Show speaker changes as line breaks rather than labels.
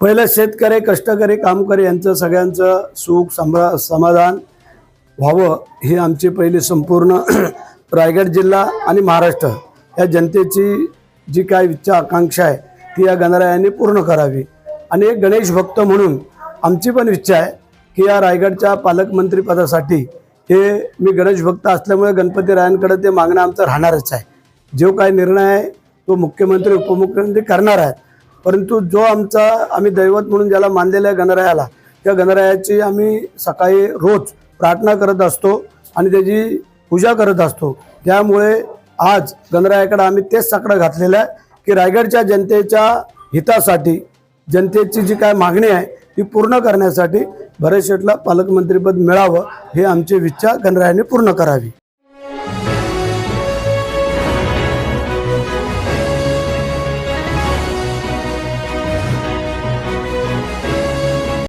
पहिलं शेतकरी कष्टकरी कामकरी यांचं सगळ्यांचं सुख समा समाधान व्हावं ही आमची पहिली संपूर्ण रायगड जिल्हा आणि महाराष्ट्र या जनतेची जी काय इच्छा आकांक्षा आहे ती या गणरायांनी पूर्ण करावी. आणि एक गणेश भक्त म्हणून आमची पण इच्छा आहे की या रायगडच्या पालकमंत्रीपदासाठी हे मी गणेश भक्त असल्यामुळे गणपती रायांकडे ते मागणं आमचं राहणारच आहे. जो काय निर्णय आहे तो मुख्यमंत्री उपमुख्यमंत्री करणार आहेत परंतु जो आमचा आम्ही दैवत म्हणून ज्याला मानलेल्या आहे गणरायाला त्या गणरायाची आम्ही सकाळी रोज प्रार्थना करत असतो आणि त्याची पूजा करत असतो. त्यामुळे आज गणरायाकडे आम्ही तेच साकडं घातलेलं आहे की रायगडच्या जनतेच्या हितासाठी जनतेची जी काय मागणी आहे ती पूर्ण करण्यासाठी भरत शेठला पालकमंत्रीपद मिळावं हे आमची इच्छा गणरायाने पूर्ण करावी.